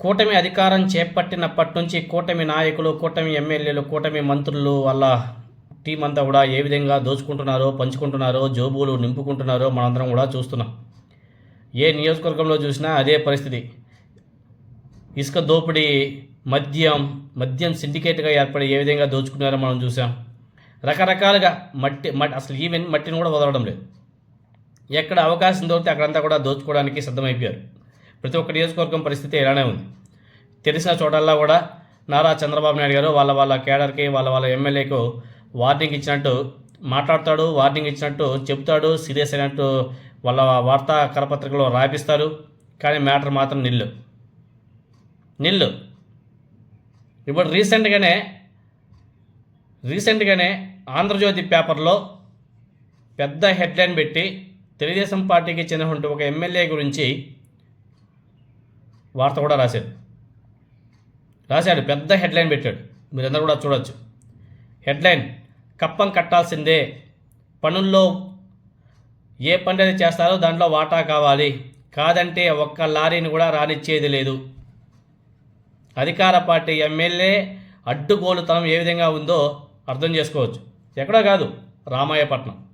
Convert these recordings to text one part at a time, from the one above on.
కూటమి అధికారం చేపట్టినప్పటి నుంచి కూటమి నాయకులు కూటమి ఎమ్మెల్యేలు కూటమి మంత్రులు వాళ్ళ టీం అంతా కూడా ఏ విధంగా దోచుకుంటున్నారో పంచుకుంటున్నారో జోబులు నింపుకుంటున్నారో మనందరం కూడా చూస్తున్నాం. ఏ నియోజకవర్గంలో చూసినా అదే పరిస్థితి. ఇసుక దోపిడీ మద్యం మద్యం సిండికేట్గా ఏర్పడి ఏ విధంగా దోచుకున్నారో మనం చూసాం. రకరకాలుగా మట్టి మట్టి అసలు ఈవెన్ మట్టిని కూడా వదలడం లేదు. ఎక్కడ అవకాశం దొరికితే అక్కడంతా కూడా దోచుకోవడానికి సిద్ధమైపోయారు. ప్రతి ఒక్క నియోజకవర్గం పరిస్థితి ఇలానే ఉంది. తెలిసిన చోటల్లా కూడా నారా చంద్రబాబు నాయుడు గారు వాళ్ళ వాళ్ళ కేడర్కి వాళ్ళ వాళ్ళ ఎమ్మెల్యేకు వార్నింగ్ ఇచ్చినట్టు మాట్లాడతాడు వార్నింగ్ ఇచ్చినట్టు చెప్తాడు సీరియస్ అయినట్టు వాళ్ళ వార్తా కరపత్రికలో రాపిస్తారు. కానీ మ్యాటర్ మాత్రం నిల్లు. నిల్లు. ఇప్పుడు రీసెంట్గానే రీసెంట్గానే ఆంధ్రజ్యోతి పేపర్లో పెద్ద హెడ్లైన్ పెట్టి తెలుగుదేశం పార్టీకి చెందినటువంటి ఒక ఎమ్మెల్యే గురించి వార్త కూడా రాశాడు. రాశాడు పెద్ద హెడ్లైన్ పెట్టాడు. మీరందరూ కూడా చూడొచ్చు. హెడ్లైన్ కప్పం కట్టాల్సిందే. పనుల్లో ఏ పని అయితే చేస్తారో దాంట్లో వాటా కావాలి. కాదంటే ఒక్క లారీని కూడా రానిచ్చేది లేదు. అధికార పార్టీ ఎమ్మెల్యే అడ్డుగోలుతనం ఏ విధంగా ఉందో అర్థం చేసుకోవచ్చు. ఎక్కడో కాదు రామాయపట్నం.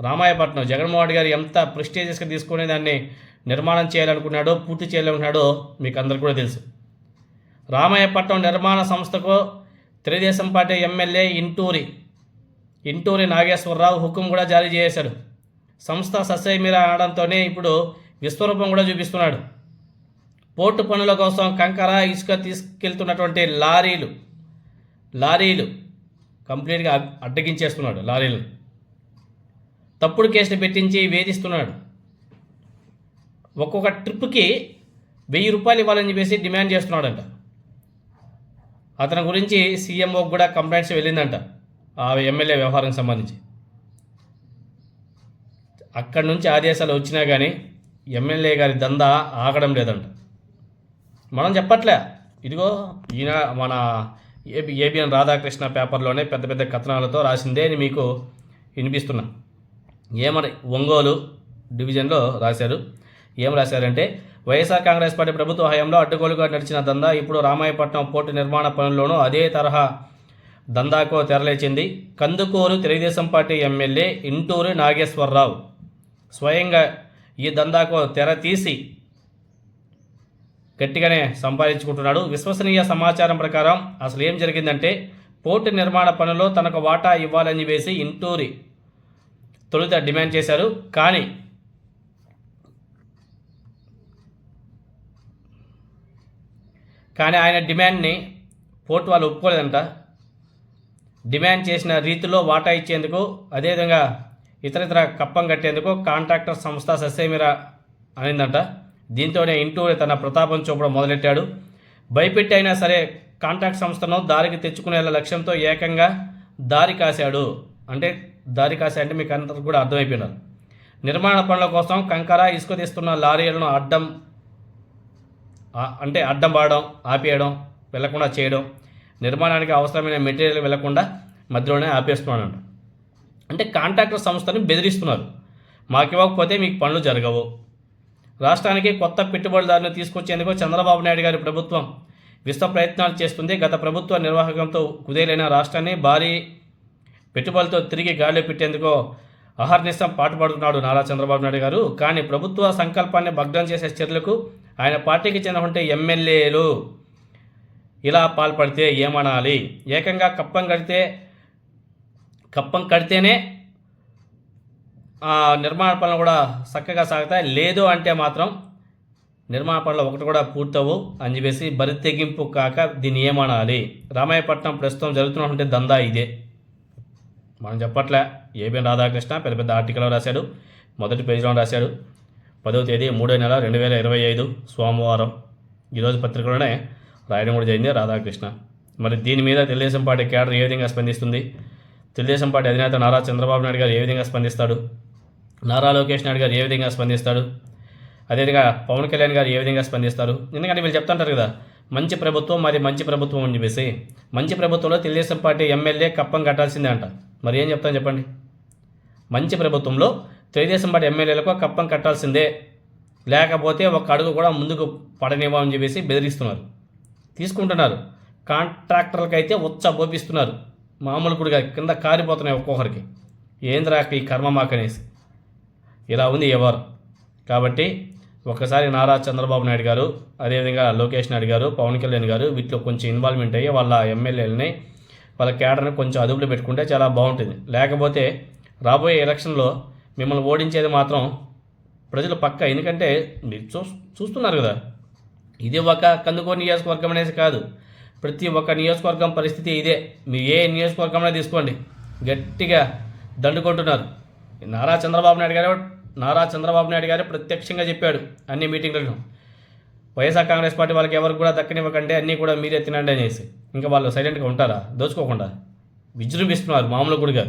రామాయపట్నం. జగన్మోహన్ గారు ఎంత ప్రెస్టీజియస్గా తీసుకునే దాన్ని నిర్మాణం చేయాలనుకున్నాడో పూర్తి చేయాలనుకున్నాడో మీకు అందరికీ కూడా తెలుసు. రామాయపట్నం నిర్మాణ సంస్థకు తెలుగుదేశం పార్టీ ఎమ్మెల్యే ఇంటూరి ఇంటూరి నాగేశ్వరరావు హుకుం కూడా జారీ చేశాడు. సంస్థ సస్యమీర ఆడంతోనే ఇప్పుడు విశ్వరూపం కూడా చూపిస్తున్నాడు. పోర్టు పనుల కోసం కంకర ఇసుక తీసుకెళ్తున్నటువంటి లారీలు లారీలు కంప్లీట్గా అడ్డగించేస్తున్నాడు లారీలు. తప్పుడు కేసులు పెట్టించి వేధిస్తున్నాడు. ఒక్కొక్క ట్రిప్కి వెయ్యి రూపాయలు ఇవ్వాలని చెప్పేసి డిమాండ్ చేస్తున్నాడంట. అతని గురించి సీఎంఓకి కూడా కంప్లైంట్స్ వెళ్ళిందంట ఆ ఎమ్మెల్యే వ్యవహారం సంబంధించి. అక్కడి నుంచి ఆదేశాలు వచ్చినా కానీ ఎమ్మెల్యే గారి దందా ఆగడం లేదంట. మనం చెప్పట్లే. ఇదిగో ఈయన మన ఏబి ఏబిఎన్ రాధాకృష్ణ పేపర్లోనే పెద్ద పెద్ద కథనాలతో రాసిందే అని మీకు వినిపిస్తున్నా. ఏమని ఒంగోలు డివిజన్లో రాశారు. ఏం రాశారంటే వైఎస్ఆర్ కాంగ్రెస్ పార్టీ ప్రభుత్వ హయాంలో అడ్డుగోలుగా నడిచిన దందా ఇప్పుడు రామాయపట్నం పోర్టు నిర్మాణ పనుల్లోనూ అదే తరహా దందాకు తెరలేచింది. కందుకూరు తెలుగుదేశం పార్టీ ఎమ్మెల్యే ఇంటూరు నాగేశ్వరరావు స్వయంగా ఈ దందాకు తెర తీసి గట్టిగానే సంపాదించుకుంటున్నాడు. విశ్వసనీయ సమాచారం ప్రకారం అసలు ఏం జరిగిందంటే పోర్టు నిర్మాణ పనుల్లో తనకు వాటా ఇవ్వాలని వేసి ఇంటూరి తొలుత డిమాండ్ చేశారు. కానీ కానీ ఆయన డిమాండ్ని పోర్టు వాళ్ళు ఒప్పుకోలేదంట. డిమాండ్ చేసిన రీతిలో వాటా ఇచ్చేందుకు అదేవిధంగా ఇతర ఇతర కప్పం కట్టేందుకు కాంట్రాక్టర్ సంస్థ ససేమిరా అనిందంట. దీంతోనే ఇంటూ తన ప్రతాపం చూపడం మొదలెట్టాడు. భయపెట్టి అయినా సరే కాంట్రాక్ట్ సంస్థను దారికి తెచ్చుకునే లక్ష్యంతో ఏకంగా దారి కాశాడు. అంటే దారి కాశా అంటే మీకు అందరికి కూడా అర్థమైపోయినారు. నిర్మాణ పనుల కోసం కంకర ఇసుక తీస్తున్న లారీలను అడ్డం అంటే అడ్డం పాడడం ఆపేయడం వెళ్ళకుండా చేయడం నిర్మాణానికి అవసరమైన మెటీరియల్ వెళ్ళకుండా మధ్యలోనే ఆపేస్తున్నాడంట అంటే కాంట్రాక్టర్ సంస్థని బెదిరిస్తున్నారు. మాకు ఇవ్వకపోతే మీకు పనులు జరగవు. రాష్ట్రానికి కొత్త పెట్టుబడిదారులను తీసుకొచ్చేందుకు చంద్రబాబు నాయుడు గారి ప్రభుత్వం విశ్వ ప్రయత్నాలు చేస్తుంది. గత ప్రభుత్వ నిర్వాహకంతో కుదేలైన రాష్ట్రాన్ని భారీ పెట్టుబడులతో తిరిగి గాలిలో పెట్టేందుకు అహర్నిశం పాటుపడుతున్నాడు నారా చంద్రబాబు నాయుడు గారు. కానీ ప్రభుత్వ సంకల్పాన్ని భగ్నం చేసే చర్యలకు ఆయన పార్టీకి చెందిన ఉంటే ఎమ్మెల్యేలు ఇలా పాల్పడితే ఏమనాలి? ఏకంగా కప్పం కడితే కప్పం కడితేనే నిర్మాణ పనులు కూడా చక్కగా సాగుతాయి. లేదు అంటే మాత్రం నిర్మాణ పనులు ఒకటి కూడా పూర్తవు అని చెప్పేసి బరి తెగింపు కాక దీన్ని ఏమనాలి? రామాయపట్నం ప్రస్తుతం జరుగుతున్నటువంటి దందా ఇదే. మనం చెప్పట్లే ఏబిఎన్ రాధాకృష్ణ పెద్ద పెద్ద ఆర్టికల్లో రాశాడు మొదటి పేజీలో రాశాడు. పదవ తేదీ మూడో నెల రెండు వేల ఇరవై ఐదు సోమవారం. ఈరోజు పత్రికలోనే రాయడం కూడా జరిగింది రాధాకృష్ణ. మరి దీని మీద తెలుగుదేశం పార్టీ కేడర్ ఏ విధంగా స్పందిస్తుంది? తెలుగుదేశం పార్టీ అధినేత నారా చంద్రబాబు నాయుడు గారు ఏ విధంగా స్పందిస్తాడు? నారా లోకేష్ నాయుడు గారు ఏ విధంగా స్పందిస్తాడు? అదేవిధంగా పవన్ కళ్యాణ్ గారు ఏ విధంగా స్పందిస్తారు? ఎందుకంటే వీళ్ళు చెప్తుంటారు కదా మంచి ప్రభుత్వం మరి మంచి ప్రభుత్వం అని చెప్పేసి. మంచి ప్రభుత్వంలో తెలుగుదేశం పార్టీ ఎమ్మెల్యే కప్పం కట్టాల్సిందే అంట. మరి ఏం చెప్తాను చెప్పండి? మంచి ప్రభుత్వంలో తెలుగుదేశం పార్టీ ఎమ్మెల్యేలకు కప్పం కట్టాల్సిందే. లేకపోతే ఒక అడుగు కూడా ముందుకు పడనివ్వమని చెప్పేసి బెదిరిస్తున్నారు. తీసుకుంటున్నారు. కాంట్రాక్టర్లకి అయితే ఉచ్చ మామూలు కూడా కింద. కారిపోతున్నాయి ఒక్కొక్కరికి. ఏంద్రా ఈ కర్మ మాకనేసి? ఇలా ఉంది ఎవరు? కాబట్టి ఒకసారి నారా చంద్రబాబు నాయుడు గారు అదేవిధంగా లోకేష్ నాయుడు గారు పవన్ కళ్యాణ్ గారు వీటిలో కొంచెం ఇన్వాల్వ్మెంట్ అయ్యి వాళ్ళ ఎమ్మెల్యేలని వాళ్ళ క్యాడర్ని కొంచెం అదుపులో పెట్టుకుంటే చాలా బాగుంటుంది. లేకపోతే రాబోయే ఎలక్షన్లో మిమ్మల్ని ఓడించేది మాత్రం ప్రజలు పక్క. ఎందుకంటే మీరు చూ చూస్తున్నారు కదా ఇది ఒక కందుకూరు నియోజకవర్గం అనేసి కాదు. ప్రతి ఒక్క నియోజకవర్గం పరిస్థితి ఇదే. మీరు ఏ నియోజకవర్గంలో తీసుకోండి. గట్టిగా దండుకుంటున్నారు. నారా చంద్రబాబు నాయుడు గారు నారా చంద్రబాబు నాయుడు గారు ప్రత్యక్షంగా చెప్పాడు అన్ని మీటింగ్లలో వైఎస్ఆర్ కాంగ్రెస్ పార్టీ వాళ్ళకి ఎవరికి కూడా దక్కనివ్వకండి అన్నీ కూడా మీరే తినండి అనేసి. ఇంకా వాళ్ళు సైలెంట్గా ఉంటారా? దోచుకోకుండా? విజృంభిస్తున్నారు మామూలు గుడిగా.